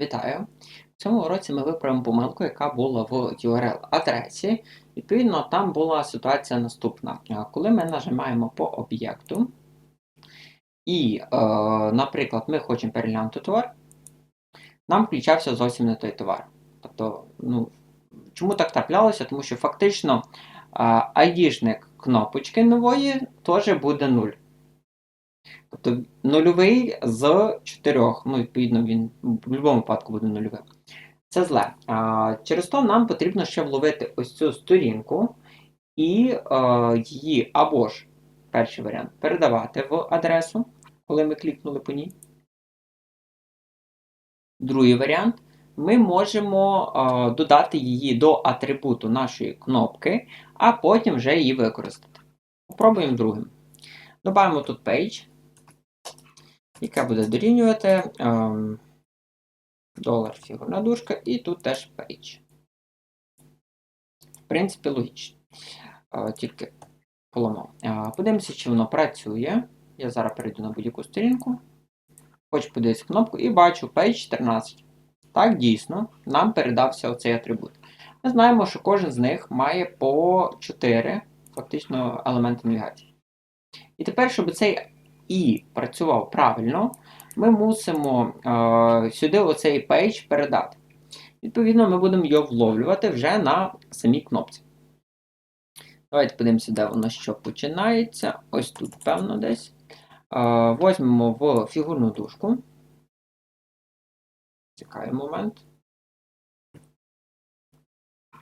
Вітаю! В цьому уроці ми виправимо помилку, яка була в URL-адресі. Відповідно, там була ситуація наступна. Е, Коли ми нажимаємо по об'єкту, і, е, наприклад, ми хочемо переглянути товар, нам включався зовсім не той товар. Тобто, ну, чому так траплялося? Тому що фактично е, ID-шник кнопочки нової теж буде 0. Тобто нульовий з 4. Ну, відповідно, він в будь-якому випадку буде нульовим. Це зле. А, Через то нам потрібно ще вловити ось цю сторінку і е, її або ж перший варіант передавати в адресу, коли ми клікнули по ній. Другий варіант. Ми можемо е, додати її до атрибуту нашої кнопки, а потім вже її використати. Попробуємо другим. Добавимо тут page яка буде дорівнювати ем, долар фігурна дужка, і тут теж page. В принципі, логічно. Е, тільки поламав. Е, подивимося, чи воно працює. Я зараз перейду на будь-яку сторінку. Хочу подивитися кнопку і бачу page 14. Так, дійсно, нам передався оцей атрибут. Ми знаємо, що кожен з них має по 4 фактично елементи навігації. І тепер, щоб цей і працював правильно, ми мусимо е, сюди оцей пейдж передати. Відповідно, ми будемо його вловлювати вже на самій кнопці. Давайте подивимося, де воно що починається. Ось тут, певно, десь. Е, Возьмемо в фігурну дужку. Цікавий момент.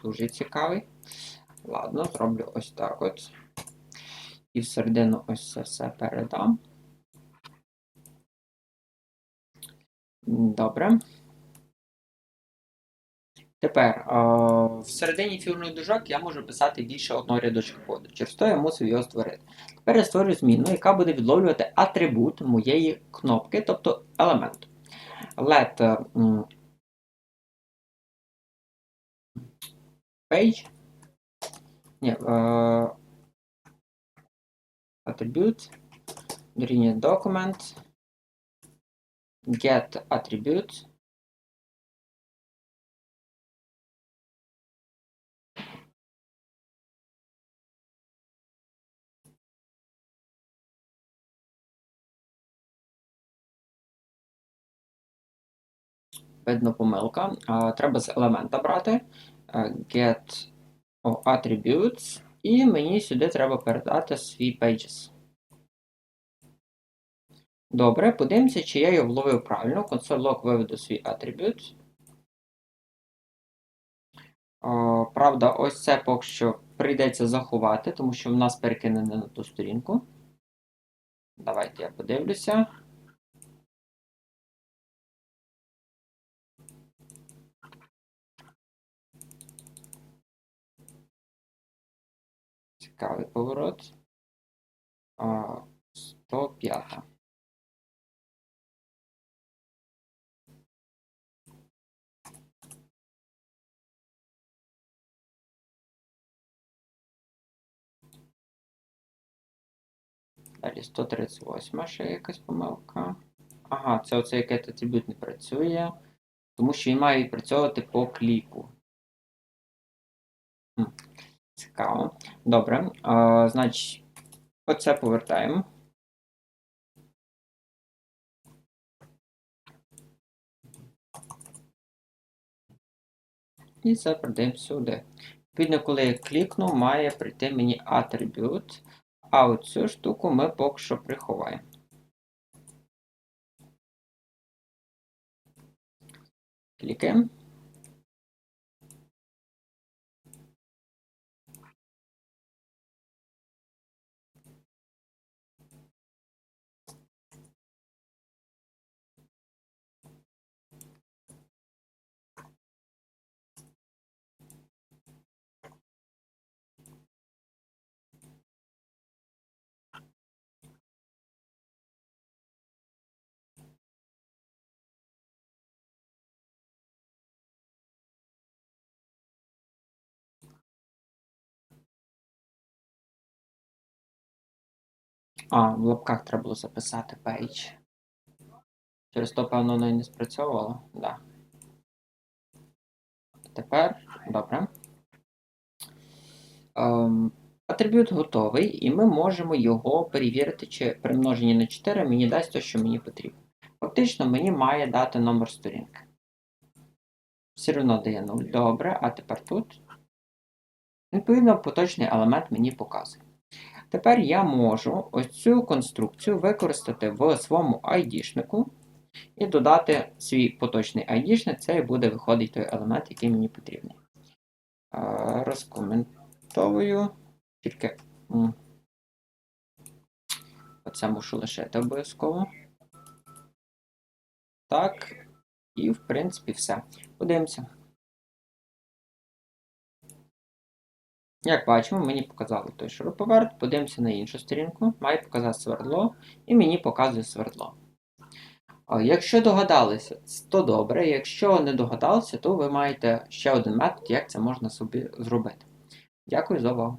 Дуже цікавий. Ладно, зроблю ось так от. І всередину ось це все передам. Добре. Тепер в середині фігурних дужок я можу писати більше одного рядочка коду. Через то я мусив його створити. Тепер я створю зміну, яка буде відловлювати атрибут моєї кнопки, тобто елементу. Let page. Ні, attribute, дорівнює document, get attribute. Видно помилка. Треба з елемента брати. Get attributes. І мені сюди треба передати свій pages. Добре, подивимося, чи я його вловив правильно. Console log виведу свій атрибут. Правда, ось це поки що прийдеться заховати, тому що в нас перекинене на ту сторінку. Давайте я подивлюся. Цікавий поворот. 105. Далі 138 ще якась помилка. Ага, це оцей get атрибут не працює, тому що він має відпрацьовувати по кліку. Цікаво. Добре. А, Значить, оце повертаємо. І це передаємо сюди. Відповідно, коли я клікну, має прийти мені атрибут. А оцю штуку ми поки що приховаємо. Клікаємо. А, в лапках треба було записати page. Через то, певно, воно і не спрацьовувало. Да. тепер добре. Ем, атрибут готовий, і ми можемо його перевірити, чи при множенні на 4 мені дасть те, що мені потрібно. Фактично, мені має дати номер сторінки. Все одно дає 0. Добре, а тепер тут. Відповідно, поточний елемент мені показує. Тепер я можу ось цю конструкцію використати в своєму ID-шнику і додати свій поточний ID-шник, це і буде виходить той елемент, який мені потрібний. Е, Розкоментовую. Тільки оце мушу лишити обов'язково. Так. І, в принципі, все. Подивимося. Як бачимо, мені показали той шуруповерт, подивимося на іншу сторінку, має показати свердло, і мені показує свердло. Якщо догадалися, то добре. Якщо не догадалися, то ви маєте ще один метод, як це можна собі зробити. Дякую за увагу.